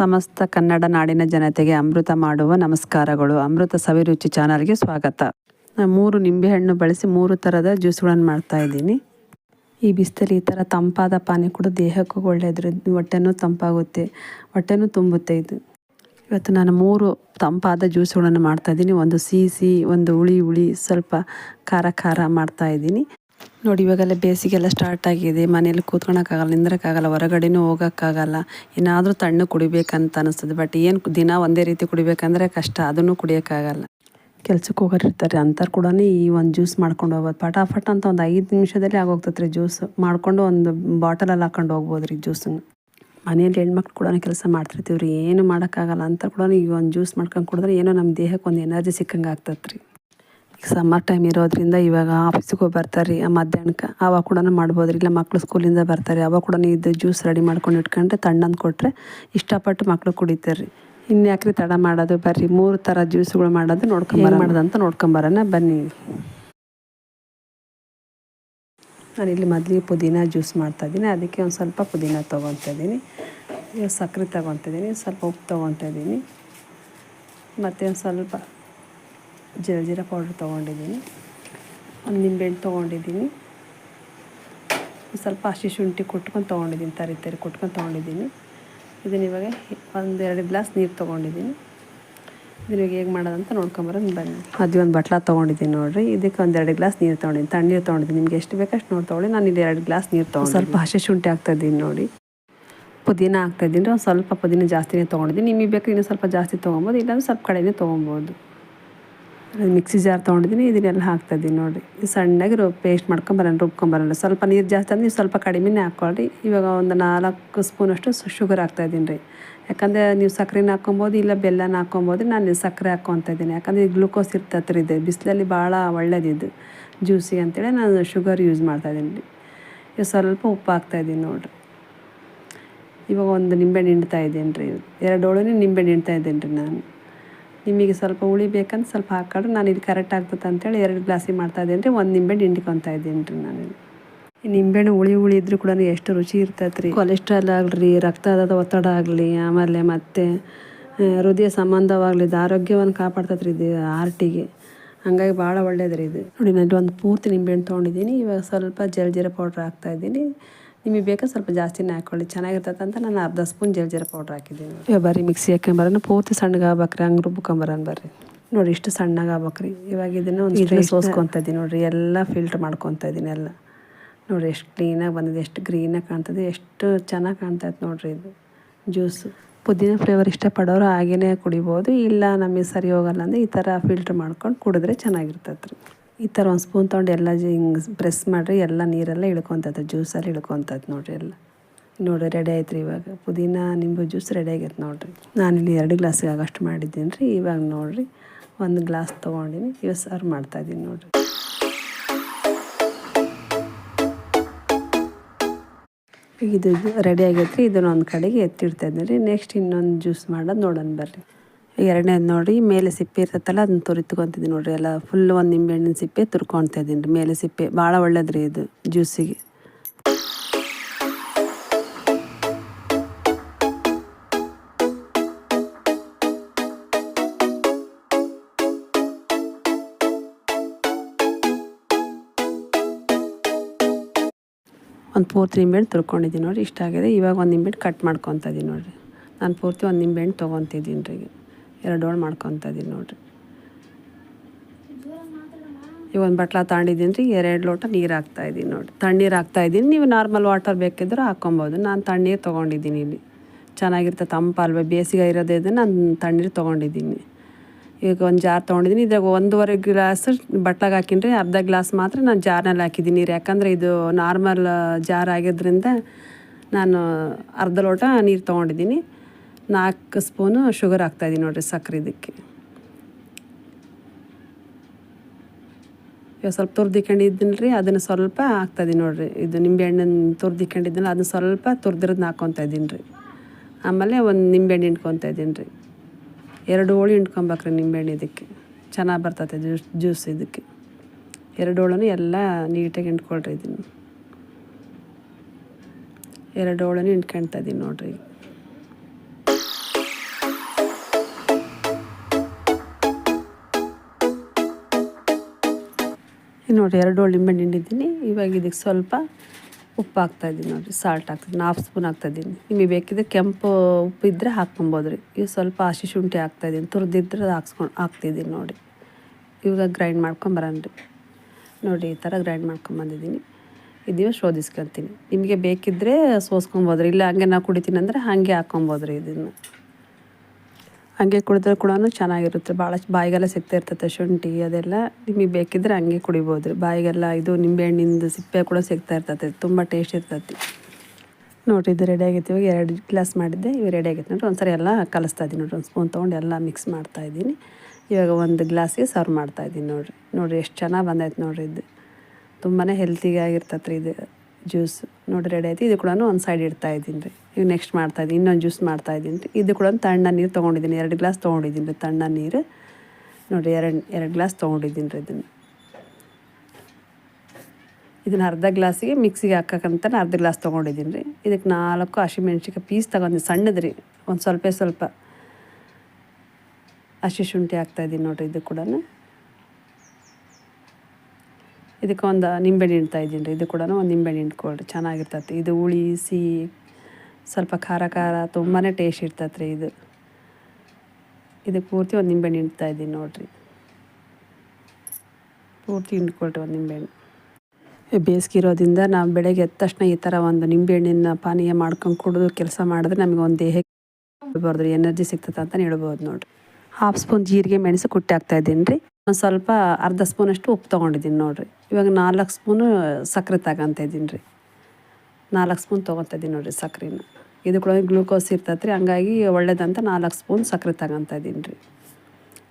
ಸಮಸ್ತ ಕನ್ನಡ ನಾಡಿನ ಜನತೆಗೆ ಅಮೃತ ಮಾಡುವ ನಮಸ್ಕಾರಗಳು. ಅಮೃತ ಸವಿರುಚಿ ಚಾನಲ್ಗೆ ಸ್ವಾಗತ. ನಾನು ಮೂರು ನಿಂಬೆಹಣ್ಣು ಬಳಸಿ ಮೂರು ಥರದ ಜ್ಯೂಸ್ಗಳನ್ನು ಮಾಡ್ತಾ ಇದ್ದೀನಿ. ಈ ಬಿಸಿಲಲ್ಲಿ ಈ ಥರ ತಂಪಾದ ಪಾನಿ ಕೂಡ ದೇಹಕ್ಕೂ ಒಳ್ಳೆಯದ್ರ ಹೊಟ್ಟೆನೂ ತಂಪಾಗುತ್ತೆ, ಹೊಟ್ಟೆನೂ ತುಂಬುತ್ತೆ ಇದು. ಇವತ್ತು ನಾನು ಮೂರು ತಂಪಾದ ಜ್ಯೂಸ್ಗಳನ್ನು ಮಾಡ್ತಾಯಿದ್ದೀನಿ ಒಂದು ಸಿಹಿ ಸಿಹಿ, ಒಂದು ಹುಳಿ ಹುಳಿ, ಸ್ವಲ್ಪ ಖಾರ ಖಾರ ಮಾಡ್ತಾ ಇದ್ದೀನಿ. ನೋಡಿ, ಇವಾಗೆಲ್ಲ ಬೇಸಿಗೆಲ್ಲ ಸ್ಟಾರ್ಟ್ ಆಗಿದೆ. ಮನೇಲಿ ಕೂತ್ಕೊಳಕ್ಕಾಗಲ್ಲ, ನಿಂದ್ರಕ್ಕಾಗಲ್ಲ, ಹೊರಗಡೆನೂ ಹೋಗೋಕ್ಕಾಗಲ್ಲ. ಏನಾದರೂ ತಣ್ಣು ಕುಡಿಬೇಕಂತ ಅನಿಸ್ತದೆ. ಬಟ್ ಏನು ದಿನ ಒಂದೇ ರೀತಿ ಕುಡಿಬೇಕಂದ್ರೆ ಕಷ್ಟ. ಅದನ್ನು ಕುಡಿಯೋಕ್ಕಾಗಲ್ಲ. ಕೆಲ್ಸಕ್ಕೆ ಹೋಗೋರಿರ್ತಾರೆ. ಅಂಥವ್ರು ಕೂಡ ಈ ಒಂದು ಜ್ಯೂಸ್ ಮಾಡ್ಕೊಂಡು ಹೋಗ್ಬೋದು. ಪಟಾಫಟ್ ಅಂತ ಒಂದು ಐದು ನಿಮಿಷದಲ್ಲಿ ಆಗೋಗ್ತದೆ ರೀ ಜ್ಯೂಸ್. ಮಾಡ್ಕೊಂಡು ಒಂದು ಬಾಟಲಲ್ಲಿ ಹಾಕೊಂಡು ಹೋಗ್ಬೋದು ರೀ ಜ್ಯೂಸನ್ನು. ಮನೆಯಲ್ಲಿ ಹೆಣ್ಮಕ್ಳು ಕೂಡ ಕೆಲಸ ಮಾಡ್ತಿರ್ತೀವಿ ರೀ ಏನು ಮಾಡೋಕ್ಕಾಗಲ್ಲ. ಅಂತ ಕೂಡ ಈ ಒಂದು ಜ್ಯೂಸ್ ಮಾಡ್ಕೊಂಡು ಕುಡಿದ್ರೆ ಏನೋ ನಮ್ಮ ದೇಹಕ್ಕೆ ಒಂದು ಎನರ್ಜಿ ಸಿಕ್ಕಂಗೆ ಆಗ್ತದೆ ರೀ ಈಗ ಸಮ್ಮರ್ ಟೈಮ್ ಇರೋದ್ರಿಂದ ಇವಾಗ ಆಫೀಸಿಗೆ ಹೋಗಿ ಬರ್ತಾರೆ ರೀ ಮಧ್ಯಾಹ್ನಕ್ಕೆ. ಅವಾಗ ಕೂಡ ಮಾಡ್ಬೋದು ರೀ ಇಲ್ಲ ಮಕ್ಕಳು ಸ್ಕೂಲಿಂದ ಬರ್ತಾರೆ. ಅವಾಗ ಕೂಡ ಇದು ಜ್ಯೂಸ್ ರೆಡಿ ಮಾಡ್ಕೊಂಡು ಇಟ್ಕೊಂಡ್ರೆ ತಣ್ಣಂದು ಕೊಟ್ಟರೆ ಇಷ್ಟಪಟ್ಟು ಮಕ್ಕಳು ಕುಡಿತಾರೆ ರೀ ಇನ್ನು ಯಾಕ್ರಿ ತಡ ಮಾಡೋದು? ಬರ್ರಿ ಮೂರು ಥರ ಜ್ಯೂಸ್ಗಳು ಮಾಡೋದು ನೋಡ್ಕೊಂಬರ ಮಾಡೋದಂತ ನೋಡ್ಕೊಂಬರೋಣ ಬನ್ನಿ. ನಾನಿಲ್ಲಿ ಮೊದಲಿಗೆ ಪುದೀನ ಜ್ಯೂಸ್ ಮಾಡ್ತಾಯಿದ್ದೀನಿ ಅದಕ್ಕೆ ಒಂದು ಸ್ವಲ್ಪ ಪುದೀನ ತೊಗೊತಾಯಿದ್ದೀನಿ ಸಕ್ಕರೆ ತೊಗೊತಿದ್ದೀನಿ ಸ್ವಲ್ಪ ಉಪ್ಪು ತೊಗೊತಾಯಿದ್ದೀನಿ ಮತ್ತು ಒಂದು ಸ್ವಲ್ಪ ಜೀರ ಪೌಡ್ರ್ ತೊಗೊಂಡಿದ್ದೀನಿ. ಒಂದು ನಿಂಬೆಹಣ್ಣು ತೊಗೊಂಡಿದ್ದೀನಿ. ಸ್ವಲ್ಪ ಹಸಿ ಶುಂಠಿ ಕುಟ್ಕೊಂಡು ತೊಗೊಂಡಿದ್ದೀನಿ, ತರಿ ತರಿ ಕುಟ್ಕೊಂಡು ತೊಗೊಂಡಿದ್ದೀನಿ. ಇದನ್ನ ಇವಾಗ ಒಂದು ಎರಡು ಗ್ಲಾಸ್ ನೀರು ತೊಗೊಂಡಿದ್ದೀನಿ. ಇದನ್ನ ಇವಾಗ ಹೇಗೆ ಮಾಡೋದಂತ ನೋಡ್ಕೊಂಬರೋದು ಬನ್ನಿ. ಅದು ಒಂದು ಬಟ್ಲ ತೊಗೊಂಡಿದ್ದೀನಿ ನೋಡಿರಿ. ಇದಕ್ಕೆ ಒಂದು ಎರಡು ಗ್ಲಾಸ್ ನೀರು ತೊಗೊಂಡಿದ್ದೀನಿ. ತಣ್ಣೀರು ತೊಗೊಂಡಿದ್ದೀನಿ. ನಿಮ್ಗೆ ಎಷ್ಟು ಬೇಕಷ್ಟು ನೋಡಿ ತೊಗೊಳ್ಳಿ. ನಾನು ಇಲ್ಲಿ ಎರಡು ಗ್ಲಾಸ್ ನೀರು ತೊಗೊಂಡು ಸ್ವಲ್ಪ ಹಸಿ ಶುಂಠಿ ಹಾಕ್ತಾಯಿದ್ದೀನಿ ನೋಡಿ. ಪುದೀನ ಹಾಕ್ತಾಯಿದ್ದೀನಿ ಒಂದು ಸ್ವಲ್ಪ ಪುದೀನ ಜಾಸ್ತಿನೇ ತೊಗೊಂಡಿದ್ದೀನಿ. ನಿಮಗೆ ಬೇಕು ಇನ್ನೂ ಸ್ವಲ್ಪ ಜಾಸ್ತಿ ತೊಗೊಬೋದು, ಇಲ್ಲಾಂದ್ರೆ ಸ್ವಲ್ಪ ಕಡೆಯೇ ತೊಗೊಬೋದು. ಮಿಕ್ಸಿ ಜಾರ್ ತೊಗೊಂಡಿದ್ದೀನಿ, ಇದನ್ನೆಲ್ಲ ಹಾಕ್ತಾಯಿದ್ದೀನಿ ನೋಡಿ ಸಣ್ಣಗೆ ರು ಪೇಸ್ಟ್ ಮಾಡ್ಕೊಂಬರೋಣ ರುಬ್ಕೊಂಬರೋಣ. ಸ್ವಲ್ಪ ನೀರು ಜಾಸ್ತಿ ಅಂದರೆ ನೀವು ಸ್ವಲ್ಪ ಕಡಿಮೆನೇ ಹಾಕ್ಕೊಳ್ಳಿ ಇವಾಗ ಒಂದು ನಾಲ್ಕು ಸ್ಪೂನಷ್ಟು ಶುಗರ್ ಹಾಕ್ತಾಯಿದ್ದೀನಿ ರೀ. ಯಾಕಂದರೆ ನೀವು ಸಕ್ಕರೆನ ಹಾಕ್ಕೊಬೋದು, ಇಲ್ಲ ಬೆಲ್ಲನ ಹಾಕ್ಕೊಬೋದು, ನಾನು ಸಕ್ಕರೆ ಹಾಕ್ಕೊತಾ ಇದ್ದೀನಿ ಯಾಕಂದರೆ ಗ್ಲೂಕೋಸ್ ಇರ್ತತ್ರ ಇದೆ. ಬಿಸಿಲಲ್ಲಿ ಭಾಳ ಒಳ್ಳೇದಿದ್ದು ಜ್ಯೂಸಿ ಅಂತೇಳಿ ನಾನು ಶುಗರ್ ಯೂಸ್ ಮಾಡ್ತಾಯಿದ್ದೀನಿ ರೀ. ಈಗ ಸ್ವಲ್ಪ ಉಪ್ಪು ಹಾಕ್ತಾಯಿದ್ದೀನಿ ನೋಡಿರಿ. ಇವಾಗ ಒಂದು ನಿಂಬೆ ಹಿಂಡ್ತಾ ರೀ. ಎರಡು ಹೋಳನೇ ನಿಂಬೆಹಣ್ಣು ಹಿಂಡ್ತಾ ರೀ ನಾನು. ನಿಮಗೆ ಸ್ವಲ್ಪ ಹುಳಿ ಬೇಕಂತ ಸ್ವಲ್ಪ ಹಾಕೊಂಡ್ರೆ ನಾನು ಇದು ಕರೆಕ್ಟ್ ಆಗ್ತದೆ ಅಂತೇಳಿ ಎರಡು ಗ್ಲಾಸಿಗೆ ಮಾಡ್ತಾ ಇದ್ದೀನಿ ರೀ, ಒಂದು ನಿಂಬೆಹಣ್ಣು ಹಿಂಡ್ಕೊತಾ ಇದ್ದೀನಿ ರೀ ನಾನು. ನಿಂಬೆಹಣ್ಣು ಹುಳಿ ಹುಳಿ ಇದ್ರೂ ಕೂಡ ಎಷ್ಟು ರುಚಿ ಇರ್ತೈತೆ ರೀ ಕೊಲೆಸ್ಟ್ರಾಲ್ ಆಗಲಿ ರಕ್ತದ ಒತ್ತಡ ಆಗಲಿ, ಆಮೇಲೆ ಮತ್ತು ಹೃದಯ ಸಂಬಂಧವಾಗಲಿ, ಇದು ಆರೋಗ್ಯವನ್ನು ಕಾಪಾಡ್ತೈತೆ ರೀ ಇದು ಹಾರ್ಟಿಗೆ ಹಂಗಾಗಿ ಭಾಳ ಒಳ್ಳೇದು ರೀ ಇದು. ನೋಡಿ, ನಾನು ಒಂದು ಪೂರ್ತಿ ನಿಂಬೆಹಣ್ಣು ತೊಗೊಂಡಿದ್ದೀನಿ. ಇವಾಗ ಸ್ವಲ್ಪ ಜಲ್ಜೀರ ಪೌಡ್ರ್ ಹಾಕ್ತಾಯಿದ್ದೀನಿ ನಿಮಗೆ ಬೇಕಾ ಸ್ವಲ್ಪ ಜಾಸ್ತಿ ಹಾಕ್ಕೊಳ್ಳಿ. ಚೆನ್ನಾಗಿರ್ತದೆ ಅಂತ ನಾನು ಅರ್ಧ ಸ್ಪೂನ್ ಜಲ್ಜೀರ ಪೌಡ್ರ್ ಹಾಕಿದ್ದೀನಿ. ಇವಾಗ ಬರ್ರಿ ಮಿಕ್ಸಿ ಹಾಕೊಂಬರೋಣ ಪೂರ್ತಿ ಸಣ್ಣಗೆ ಆಗ್ಬೇಕ್ರಿ ಹಂಗೆ ರುಬ್ಕೊಂಬರೋಣ ಬರ್ರಿ. ನೋಡಿ ಇಷ್ಟು ಸಣ್ಣಗೆ ಆಗ್ಬೇಕ್ರಿ. ಇವಾಗ ಇದನ್ನು ಒಂದು ಇದನ್ನ ಸೋಸ್ಕೊತ ಇದ್ದೀನಿ ನೋಡಿರಿ. ಎಲ್ಲ ಫಿಲ್ಟ್ರ್ ಮಾಡ್ಕೊತ ಇದ್ದೀನಿ ಎಲ್ಲ. ನೋಡಿರಿ ಎಷ್ಟು ಕ್ಲೀನಾಗಿ ಬಂದಿದೆ ಎಷ್ಟು ಗ್ರೀನಾಗಿ ಕಾಣ್ತದೆ ಎಷ್ಟು ಚೆನ್ನಾಗಿ ಕಾಣ್ತೈತೆ ನೋಡಿರಿ ಇದು. ಜ್ಯೂಸು ಪುದೀನ ಫ್ಲೇವರ್ ಇಷ್ಟಪಡೋರು ಹಾಗೇ ಕುಡಿಬೋದು. ಇಲ್ಲ ನಮಗೆ ಸರಿ ಹೋಗಲ್ಲ ಅಂದರೆ ಈ ಥರ ಫಿಲ್ಟ್ರ್ ಮಾಡ್ಕೊಂಡು ಕುಡಿದ್ರೆ ಚೆನ್ನಾಗಿರ್ತೈತೆ ರೀ ಈ ಥರ ಒಂದು ಸ್ಪೂನ್ ತೊಗೊಂಡು ಎಲ್ಲ ಹಿಂಗೆ ಪ್ರೆಸ್ ಮಾಡಿರಿ, ಎಲ್ಲ ನೀರೆಲ್ಲ ಇಳ್ಕೊತೈತೆ, ಜ್ಯೂಸಲ್ಲಿ ಇಳ್ಕೊತೈತೆ ನೋಡಿರಿ ಎಲ್ಲ. ನೋಡಿರಿ ರೆಡಿ ಆಯ್ತು ರೀ ಇವಾಗ. ಪುದೀನ ನಿಂಬು ಜ್ಯೂಸ್ ರೆಡಿ ಆಗೈತೆ ನೋಡಿರಿ. ಇಲ್ಲಿ ಎರಡು ಗ್ಲಾಸಿಗೆ ಆಗಷ್ಟು ಮಾಡಿದ್ದೀನಿ ರೀ. ಇವಾಗ ನೋಡಿರಿ ಒಂದು ಗ್ಲಾಸ್ ತೊಗೊಂಡಿನಿ. ಇವಾಗ ಸರ್ವ್ ಮಾಡ್ತಾಯಿದ್ದೀನಿ ನೋಡಿರಿ. ಇದು ರೆಡಿ ಆಗೈತೆ ರೀ. ಇದನ್ನ ಒಂದು ಕಡೆಗೆ ಎತ್ತಿಡ್ತಾ ಇದ್ದೀನಿ ರೀ. ನೆಕ್ಸ್ಟ್ ಇನ್ನೊಂದು ಜ್ಯೂಸ್ ಮಾಡೋದು ನೋಡೋಣ ಬರ್ರಿ. ಎರಡನೇದು ನೋಡಿ, ಮೇಲೆ ಸಿಪ್ಪೆ ಇರ್ತೈತಲ್ಲ, ಅದನ್ನ ತುರಿತ್ಕೊತಿದ್ದೀನಿ ನೋಡಿರಿ. ಎಲ್ಲ ಫುಲ್ ಒಂದು ನಿಂಬೆಹಣ್ಣಿನ ಸಿಪ್ಪೆ ತುರ್ಕೊಳ್ತಾ ಇದ್ದೀನಿ ರೀ ಮೇಲೆ ಸಿಪ್ಪೆ ಭಾಳ ಒಳ್ಳೇದ್ರಿ ಇದು, ಜ್ಯೂಸಿಗೆ. ಒಂದು ಪೂರ್ತಿ ನಿಂಬೆಹಣ್ಣು ತುರ್ಕೊಂಡಿದ್ದೀನಿ ನೋಡಿರಿ. ಇಷ್ಟ ಆಗಿದೆ. ಇವಾಗ ಒಂದು ನಿಂಬೆಹಣ್ಣು ಕಟ್ ಮಾಡ್ಕೊತ ಇದ್ದೀನಿ ನೋಡಿರಿ. ನಾನು ಪೂರ್ತಿ ಒಂದು ನಿಂಬೆಹಣ್ಣು ತೊಗೊತಿದ್ದೀನಿ ರೀ ಎರಡು ಹೋಳು ಮಾಡ್ಕೊತ ಇದ್ದೀನಿ ನೋಡಿರಿ. ಈಗ ಒಂದು ಬಟ್ಲ ತಗೊಂಡಿದ್ದೀನಿ ರೀ, ಎರಡು ಲೋಟ ನೀರು ಹಾಕ್ತಾಯಿದ್ದೀನಿ ನೋಡಿ ತಣ್ಣೀರು ಹಾಕ್ತಾಯಿದ್ದೀನಿ ನೀವು ನಾರ್ಮಲ್ ವಾಟರ್ ಬೇಕಿದ್ರೆ ಹಾಕ್ಕೊಬೋದು. ನಾನು ತಣ್ಣೀರು ತೊಗೊಂಡಿದ್ದೀನಿ ಇಲ್ಲಿ. ಚೆನ್ನಾಗಿರುತ್ತೆ ತಂಪಲ್ವ ಬೇಸಿಗೆ ಇರೋದೇ ನಾನು ತಣ್ಣೀರು ತೊಗೊಂಡಿದ್ದೀನಿ. ಈಗ ಒಂದು ಜಾರ್ ತೊಗೊಂಡಿದ್ದೀನಿ. ಇದ್ರಾಗ ಒಂದೂವರೆ ಗ್ಲಾಸ್ ಬಟ್ಲಾಗ ಹಾಕಿನ್ರಿ ಅರ್ಧ ಗ್ಲಾಸ್ ಮಾತ್ರ ನಾನು ಜಾರ್ನಲ್ಲಿ ಹಾಕಿದ್ದೀನಿ ನೀರು ಯಾಕಂದರೆ ಇದು ನಾರ್ಮಲ್ ಜಾರ್ ಆಗಿದ್ದರಿಂದ ನಾನು ಅರ್ಧ ಲೋಟ ನೀರು ತೊಗೊಂಡಿದ್ದೀನಿ. ನಾಲ್ಕು ಸ್ಪೂನು ಶುಗರ್ ಹಾಕ್ತಾಯಿದ್ದೀನಿ ನೋಡಿರಿ ಸಕ್ಕರೆ ಇದಕ್ಕೆ. ಇವಾಗ ಸ್ವಲ್ಪ ತುರ್ದಿಕೊಂಡಿದ್ದೀನಿ ರೀ ಅದನ್ನು ಸ್ವಲ್ಪ ಹಾಕ್ತಾಯಿದ್ದೀನಿ ನೋಡಿರಿ. ಇದು ನಿಂಬೆಹಣ್ಣನ್ನು ತುರ್ದಿಕೊಂಡಿದ್ದೀನಿ ಅದನ್ನ ಸ್ವಲ್ಪ ತುರ್ದಿರೋದನ್ನ ಹಾಕ್ಕೊತಾ ಇದ್ದೀನಿ ರೀ ಆಮೇಲೆ ಒಂದು ನಿಂಬೆಹಣ್ಣು ಹಿಂಡ್ಕೊತಾ ಇದ್ದೀನಿ ರೀ ಎರಡು ಹೋಳು ಹಿಂಡ್ಕೊಬೇಕ್ರಿ ನಿಂಬೆಹಣ್ಣು ಇದಕ್ಕೆ. ಚೆನ್ನಾಗಿ ಬರ್ತೈತೆ ಜ್ಯೂಸ್ ಜ್ಯೂಸ್ ಇದಕ್ಕೆ. ಎರಡು ಹೋಳನು ಎಲ್ಲ ನೀಟಾಗಿ ಹಿಂಡ್ಕೊಳ್ರಿ ಇದನ್ನು. ಎರಡು ಹೋಳನು ಹಿಂಡ್ಕೊಳ್ತಾ ಇದ್ದೀನಿ ನೋಡಿರಿ ಇನ್ನು ನೋಡಿರಿ ಎರಡು ಲಿಂಬೆ ಹಿಂಡಿದ್ದೀನಿ ಇವಾಗ ಇದಕ್ಕೆ ಸ್ವಲ್ಪ ಉಪ್ಪು ಹಾಕ್ತಾಯಿದ್ದೀನಿ ನೋಡಿರಿ ಸಾಲ್ಟ್ ಹಾಕ್ತಿದ್ದೀನಿ ಹಾಫ್ ಸ್ಪೂನ್ ಹಾಕ್ತಾಯಿದ್ದೀನಿ ನಿಮಗೆ ಬೇಕಿದ್ರೆ ಕೆಂಪು ಉಪ್ಪು ಇದ್ದರೆ ಹಾಕ್ಕೊಬೋದು ರೀ. ಈಗ ಸ್ವಲ್ಪ ಹಸಿ ಶುಂಠಿ ಹಾಕ್ತಾಯಿದ್ದೀನಿ ತುರಿದಿದ್ರೆ ಹಾಕ್ಸ್ಕೊಂಡು ಹಾಕ್ತಿದ್ದೀನಿ ನೋಡಿ. ಇವಾಗ ಗ್ರೈಂಡ್ ಮಾಡ್ಕೊಂಬರೋಣ ನೋಡಿ, ಈ ಥರ ಗ್ರೈಂಡ್ ಮಾಡ್ಕೊಂಬಂದಿದ್ದೀನಿ ಇದೀವ ಶೋಧಿಸ್ಕೊತೀನಿ. ನಿಮಗೆ ಬೇಕಿದ್ದರೆ ಸೋಸ್ಕೊಬೋದ್ರಿ ಇಲ್ಲ ಹಂಗೆ ನಾವು ಕುಡಿತೀನಿ ಅಂದರೆ ಹಾಗೆ ಹಾಕ್ಕೊಬೋದ್ರಿ ಇದನ್ನು. ಹಂಗೆ ಕುಡಿದ್ರೆ ಕೂಡ ಚೆನ್ನಾಗಿರುತ್ತೆ. ಭಾಳ ಬಾಯಿಗೆಲ್ಲ ಸಿಗ್ತಾ ಇರ್ತೈತೆ ಶುಂಠಿ ಅದೆಲ್ಲ. ನಿಮಗೆ ಬೇಕಿದ್ರೆ ಹಂಗೆ ಕುಡಿಬೋದು. ರೀ ಬಾಯಿಗೆಲ್ಲ ಇದು ನಿಂಬೆಹಣ್ಣಿಂದು ಸಿಪ್ಪೆ ಕೂಡ ಸಿಗ್ತಾ ಇರ್ತೈತೆ. ತುಂಬ ಟೇಸ್ಟ್ ಇರ್ತೈತಿ. ನೋಡಿರಿ, ಇದು ರೆಡಿ ಆಗೈತಿ ಇವಾಗ ಎರಡು ಗ್ಲಾಸ್ ಮಾಡಿದ್ದೆ. ಇವಾಗ ರೆಡಿ ಆಗೈತೆ ನೋಡಿರಿ, ಒಂದ್ಸರಿ ಎಲ್ಲ ಕಲಿಸ್ತಾ ಇದ್ದೀನಿ ನೋಡಿರಿ. ಒಂದು ಸ್ಪೂನ್ ತೊಗೊಂಡು ಎಲ್ಲ ಮಿಕ್ಸ್ ಮಾಡ್ತಾ ಇದ್ದೀನಿ. ಇವಾಗ ಒಂದು ಗ್ಲಾಸಿಗೆ ಸರ್ವ್ ಮಾಡ್ತಾ ಇದ್ದೀನಿ ನೋಡಿರಿ. ನೋಡಿರಿ, ಎಷ್ಟು ಚೆನ್ನಾಗಿ ಬಂದೈತೆ ನೋಡಿರಿ ಇದು. ತುಂಬಾ ಹೆಲ್ತಿಗೆ ಆಗಿರ್ತೈತೆ ರೀ ಇದು. ಜ್ಯೂಸ್ ನೋಡಿ ರೆಡಿ ಆಯ್ತು. ಇದು ಕೂಡ ಒಂದು ಸೈಡ್ ಇಡ್ತಾ ಇದ್ದೀನಿ ರೀ. ಈಗ ನೆಕ್ಸ್ಟ್ ಮಾಡ್ತಾ ಇದ್ದೀನಿ, ಇನ್ನೊಂದು ಜ್ಯೂಸ್ ಮಾಡ್ತಾ ಇದ್ದೀನಿ ರೀ. ಇದು ಕೂಡ ತಣ್ಣ ನೀರು ತೊಗೊಂಡಿದ್ದೀನಿ. ಎರಡು ಗ್ಲಾಸ್ ತೊಗೊಂಡಿದ್ದೀನಿ ರೀ ತಣ್ಣ ನೀರು. ನೋಡಿ ಎರಡು ಎರಡು ಗ್ಲಾಸ್ ತೊಗೊಂಡಿದ್ದೀನಿ ರೀ ಇದನ್ನು. ಇದನ್ನು ಅರ್ಧ ಗ್ಲಾಸಿಗೆ ಮಿಕ್ಸಿಗೆ ಹಾಕಕ್ಕಂತ ಅರ್ಧ ಗ್ಲಾಸ್ ತೊಗೊಂಡಿದ್ದೀನಿ ರೀ. ಇದಕ್ಕೆ ನಾಲ್ಕು ಹಸಿಮೆಣ್ಸಿಕಾಯಿ ಪೀಸ್ ತಗೊಂಡು ಸಣ್ಣದು ರೀ. ಒಂದು ಸ್ವಲ್ಪ ಸ್ವಲ್ಪ ಹಸಿ ಶುಂಠಿ ಹಾಕ್ತಾಯಿದ್ದೀನಿ ನೋಡಿರಿ ಇದು ಕೂಡ ಇದಕ್ಕೆ ಒಂದು ನಿಂಬೆಹಣ್ಣು ಹಿಂಡ್ತಾ ಇದ್ದೀನಿ ರೀ. ಇದು ಕೂಡ ಒಂದು ನಿಂಬೆಹಣ್ಣು ಹಿಂಡ್ಕೊಳ್ರಿ ಚೆನ್ನಾಗಿರ್ತೈತಿ. ಇದು ಹುಳಿ, ಸಿಹಿ, ಸ್ವಲ್ಪ ಖಾರ ಖಾರ ತುಂಬಾ ಟೇಸ್ಟ್ ಇರ್ತೈತೆ ರೀ ಇದು. ಇದಕ್ಕೆ ಪೂರ್ತಿ ಒಂದು ನಿಂಬೆಹಣ್ಣು ಹಿಂಡ್ತಾ ಇದ್ದೀನಿ ನೋಡಿರಿ. ಪೂರ್ತಿ ಹಿಂಡ್ಕೊಳ್ರಿ ಒಂದು ನಿಂಬೆಹಣ್ಣು. ಬೇಸಿಗೆ ಇರೋದ್ರಿಂದ ನಾವು ಬೆಳಗ್ಗೆ ಎದ್ದ ತಕ್ಷಣ ಈ ಥರ ಒಂದು ನಿಂಬೆಹಣ್ಣಿನ ಪಾನೀಯ ಮಾಡ್ಕೊಂಡು ಕುಡಿದು ಕೆಲಸ ಮಾಡಿದ್ರೆ ನಮಗೆ ಒಂದು ದೇಹಕ್ಕೆ ರೀ. ಎನರ್ಜಿ ಸಿಗ್ತದೆ ಅಂತಲೇ ಹೇಳ್ಬೋದು ನೋಡಿರಿ. ಹಾಫ್ ಸ್ಪೂನ್ ಜೀರಿಗೆ ಮೆಣಸು ಕುಟ್ಟಿ ಹಾಕ್ತಾ ಇದ್ದೀನಿ ರೀ. ಒಂದು ಸ್ವಲ್ಪ ಅರ್ಧ ಸ್ಪೂನಷ್ಟು ಉಪ್ಪು ತೊಗೊಂಡಿದ್ದೀನಿ ನೋಡಿರಿ. ಇವಾಗ ನಾಲ್ಕು ಸ್ಪೂನು ಸಕ್ಕರೆ ತಗೊಂತ ಇದ್ದೀನಿ ರೀ. ನಾಲ್ಕು ಸ್ಪೂನ್ ತೊಗೊತಾ ಇದ್ದೀನಿ ನೋಡಿರಿ ಸಕ್ಕರೆನ. ಇದು ಕೂಡ ಗ್ಲೂಕೋಸ್ ಇರ್ತೈತೆ ರೀ. ಹಂಗಾಗಿ ಒಳ್ಳೇದಂತ ನಾಲ್ಕು ಸ್ಪೂನ್ ಸಕ್ಕರೆ ತಗೊಂತ ಇದ್ದೀನಿ ರೀ.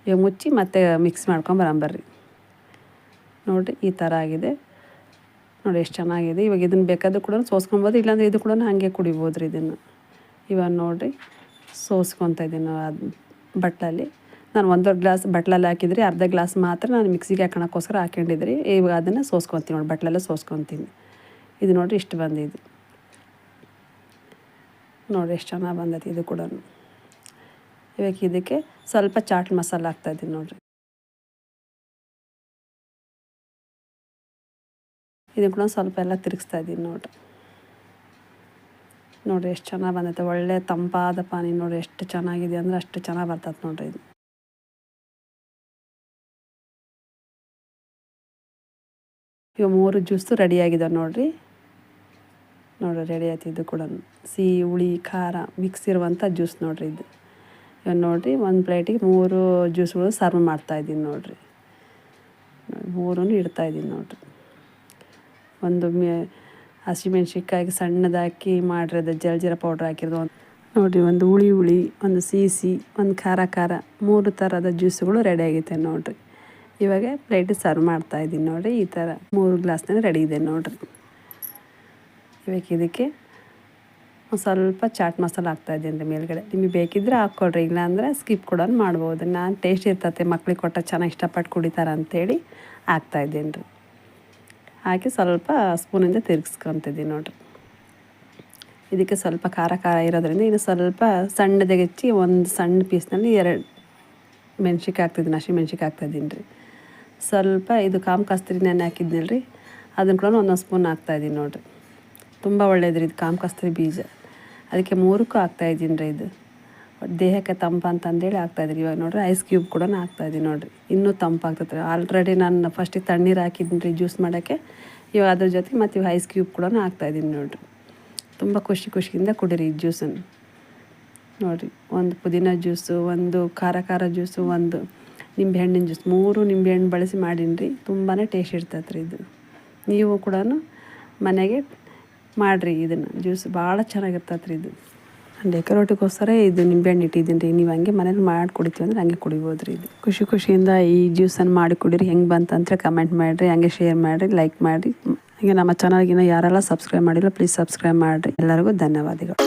ಇವಾಗ ಮುಚ್ಚಿ ಮತ್ತೆ ಮಿಕ್ಸ್ ಮಾಡ್ಕೊಂಬರಂಬರ್ರಿ ನೋಡಿರಿ ಈ ಥರ ಆಗಿದೆ. ನೋಡಿ ಎಷ್ಟು ಚೆನ್ನಾಗಿದೆ. ಇವಾಗ ಇದನ್ನು ಬೇಕಾದ್ರೂ ಕೂಡ ಸೋಸ್ಕೊಬೋದು, ಇಲ್ಲಾಂದರೆ ಇದು ಕೂಡ ಹಾಗೆ ಕುಡಿಬೋದು ರೀ ಇದನ್ನು. ಇವಾಗ ನೋಡಿರಿ ಸೋಸ್ಕೊತಾ ಇದ್ದೀನಿ ಅದು ಬಟ್ಲಲ್ಲಿ. ನಾನು ಒಂದೂವರೆ ಗ್ಲಾಸ್ ಬಟ್ಲಲ್ಲಿ ಹಾಕಿದ್ರಿ ಅರ್ಧ ಗ್ಲಾಸ್ ಮಾತ್ರ ನಾನು ಮಿಕ್ಸಿಗೆ ಹಾಕೋಣಕ್ಕೋಸ್ಕರ ಹಾಕೊಂಡಿದ್ರಿ ಇವಾಗ ಅದನ್ನು ಸೋಸ್ಕೊತೀನಿ ನೋಡಿ, ಬಟ್ಲಲ್ಲೇ ಸೋಸ್ಕೊತೀನಿ. ಇದು ನೋಡಿರಿ ಇಷ್ಟು ಬಂದಿದ್ದು. ನೋಡಿ ಎಷ್ಟು ಚೆನ್ನಾಗಿ ಬಂದೈತಿ ಇದು ಕೂಡ. ಇವಾಗ ಇದಕ್ಕೆ ಸ್ವಲ್ಪ ಚಾಟ್ ಮಸಾಲ ಹಾಕ್ತಾಯಿದ್ದೀನಿ ನೋಡಿರಿ. ಇದು ಕೂಡ ಸ್ವಲ್ಪ ಎಲ್ಲ ತಿರುಗಿಸ್ತಾ ಇದ್ದೀನಿ ನೋಡಿರಿ. ನೋಡಿರಿ ಎಷ್ಟು ಚೆನ್ನಾಗಿ ಬಂದೈತೆ. ಒಳ್ಳೆ ತಂಪಾದ ಪಾನಿ ನೋಡಿರಿ, ಎಷ್ಟು ಚೆನ್ನಾಗಿದೆ ಅಂದರೆ ಅಷ್ಟು ಚೆನ್ನಾಗಿ ಬರ್ತೈತೆ ನೋಡಿರಿ ಇದು. ಇವಾಗ ಮೂರು ಜ್ಯೂಸು ರೆಡಿಯಾಗಿದ್ದಾವೆ ನೋಡಿರಿ. ನೋಡಿರಿ ರೆಡಿ ಆಯ್ತು ಇದು ಕೂಡ. ಸಿಹಿ, ಹುಳಿ, ಖಾರ ಮಿಕ್ಸ್ ಇರುವಂಥ ಜ್ಯೂಸ್ ನೋಡಿರಿ ಇದು. ಇವಾಗ ನೋಡಿರಿ, ಒಂದು ಪ್ಲೇಟಿಗೆ ಮೂರು ಜ್ಯೂಸ್ಗಳು ಸರ್ವ್ ಮಾಡ್ತಾಯಿದ್ದೀನಿ ನೋಡಿರಿ. ಮೂರೂ ಇಡ್ತಾಯಿದ್ದೀನಿ ನೋಡಿರಿ. ಒಂದು ಮೇ ಹಸಿಮೆಣ್ಸಿಕಾಯಿಗೆ ಸಣ್ಣದಾಕಿ ಮಾಡಿರೋದು ಜಲ್ಜೀರ ಪೌಡ್ರ್ ಹಾಕಿರೋದು ನೋಡಿರಿ, ಒಂದು ಹುಳಿ ಹುಳಿ, ಒಂದು ಸಿಹಿ ಸಿಹಿ, ಒಂದು ಖಾರ ಖಾರ ಮೂರು ಥರದ ಜ್ಯೂಸುಗಳು ರೆಡಿ ಆಗೈತೆ ನೋಡಿರಿ. ಇವಾಗ ಪ್ಲೇಟಿಗೆ ಸರ್ವ್ ಮಾಡ್ತಾ ಇದ್ದೀನಿ ನೋಡಿರಿ, ಈ ಥರ ಮೂರು ಗ್ಲಾಸ್ನಲ್ಲಿ ರೆಡಿ ಇದೆ ನೋಡಿರಿ. ಇವಾಗ ಇದಕ್ಕೆ ಸ್ವಲ್ಪ ಚಾಟ್ ಮಸಾಲ ಹಾಕ್ತಾಯಿದ್ದೀನಿ ರೀ ಮೇಲ್ಗಡೆ. ನಿಮಗೆ ಬೇಕಿದ್ರೆ ಹಾಕ್ಕೊಡ್ರಿ, ಇಲ್ಲಾಂದ್ರೆ ಸ್ಕಿಪ್ ಕೂಡ ಮಾಡ್ಬೋದು. ನಾನು ಟೇಸ್ಟ್ ಇರ್ತತೆ, ಮಕ್ಳಿಗೆ ಕೊಟ್ಟ ಚೆನ್ನಾಗಿ ಇಷ್ಟಪಟ್ಟು ಕುಡಿತಾರೆ ಅಂಥೇಳಿ ಹಾಕ್ತಾಯಿದ್ದೀನಿ ರೀ. ಹಾಕಿ ಸ್ವಲ್ಪ ಸ್ಪೂನಿಂದ ತಿರುಗಿಸ್ಕೊತಿದ್ದೀನಿ ನೋಡಿರಿ. ಇದಕ್ಕೆ ಸ್ವಲ್ಪ ಖಾರ ಖಾರ ಇರೋದ್ರಿಂದ ಇನ್ನು ಸ್ವಲ್ಪ ಸಣ್ಣದಾಗಿ ಹೆಚ್ಚಿ ಒಂದು ಸಣ್ಣ ಪೀಸ್ನಲ್ಲಿ ಎರಡು ಮೆಣ್ಸಿಕಾಯಿ ಹಾಕ್ತಿದ್ದೀನಿ, ಹಸಿ ಮೆಣ್ಸಿಕಾಯಿ ಹಾಕ್ತಾಯಿದ್ದೀನಿ ರೀ. ಸ್ವಲ್ಪ ಇದು ಕಾಮ್ ಕಸ್ತೂರಿ ನೆನೆ ರೀ ಅದನ್ನು ಕೂಡ ಒಂದೊಂದು ಸ್ಪೂನ್ ಹಾಕ್ತಾಯಿದ್ದೀನಿ ನೋಡಿರಿ. ತುಂಬ ಒಳ್ಳೇದ್ರಿ ಇದು ಕಾಮ್ ಕಸ್ತೂರಿ ಬೀಜ. ಅದಕ್ಕೆ ಮೂರಕ್ಕೂ ಹಾಕ್ತಾಯಿದ್ದೀನಿ ರೀ ಇದು. ದೇಹಕ್ಕೆ ತಂಪು ಅಂತಂದೇಳಿ ಹಾಕ್ತಾಯಿದ್ರಿ ಇವಾಗ ನೋಡಿರಿ ಐಸ್ ಕ್ಯೂಬ್ ಕೂಡ ಹಾಕ್ತಾಯಿದ್ದೀನಿ ನೋಡಿರಿ. ಇನ್ನೂ ತಂಪಾಗ್ತೈತೆ ರೀ ಆಲ್ರೆಡಿ ನಾನು ಫಸ್ಟಿಗೆ ತಣ್ಣೀರು ಹಾಕಿದ್ದೀನಿ ರೀ ಜ್ಯೂಸ್ ಮಾಡೋಕ್ಕೆ. ಇವಾಗ ಅದ್ರ ಜೊತೆಗೆ ಮತ್ತು ಇವಾಗ ಐಸ್ ಕ್ಯೂಬ್ ಕೂಡ ಹಾಕ್ತಾಯಿದ್ದೀನಿ ನೋಡಿರಿ. ತುಂಬ ಖುಷಿ ಖುಷಿಯಿಂದ ಕುಡೀರಿ ಈ ಜ್ಯೂಸನ್ನು. ನೋಡಿರಿ, ಒಂದು ಪುದೀನ ಜ್ಯೂಸು, ಒಂದು ಖಾರ ಖಾರ ಜ್ಯೂಸು, ಒಂದು ನಿಂಬೆಹಣ್ಣಿನ ಜ್ಯೂಸ್ ಮೂರು ನಿಂಬೆಹಣ್ಣು ಬಳಸಿ ಮಾಡೀನಿ ರೀ ತುಂಬಾ ಟೇಸ್ಟ್ ಇರ್ತೈತೆ ರೀ ಇದು. ನೀವು ಕೂಡ ಮನೆಗೆ ಮಾಡಿರಿ ಇದನ್ನು. ಜ್ಯೂಸ್ ಭಾಳ ಚೆನ್ನಾಗಿರ್ತೈತೆ ರೀ ಇದು ಡೆಕೋರೇಟಿಗೋಸ್ಕರ ಇದು ನಿಂಬೆಹಣ್ಣು ಇಟ್ಟಿದ್ದೀನಿ ರೀ ನೀವು ಹಂಗೆ ಮನೇಲಿ ಮಾಡಿ ಕುಡಿತೀವಿ ಅಂದ್ರೆ ಹಂಗೆ ಕುಡಿಬೋದು ರೀ ಇದು. ಖುಷಿ ಖುಷಿಯಿಂದ ಈ ಜ್ಯೂಸನ್ನು ಮಾಡಿ ಕುಡೀರಿ. ಹೆಂಗೆ ಬಂತಂದ್ರೆ ಕಮೆಂಟ್ ಮಾಡಿರಿ, ಹಂಗೆ ಶೇರ್ ಮಾಡಿರಿ, ಲೈಕ್ ಮಾಡಿರಿ. ಹಾಗೆ ನಮ್ಮ ಚಾನಲ್ಗಿನ ಯಾರೆಲ್ಲ ಸಬ್ಸ್ಕ್ರೈಬ್ ಮಾಡಿಲ್ಲ, ಪ್ಲೀಸ್ ಸಬ್ಸ್ಕ್ರೈಬ್ ಮಾಡಿರಿ. ಎಲ್ಲರಿಗೂ ಧನ್ಯವಾದಗಳು.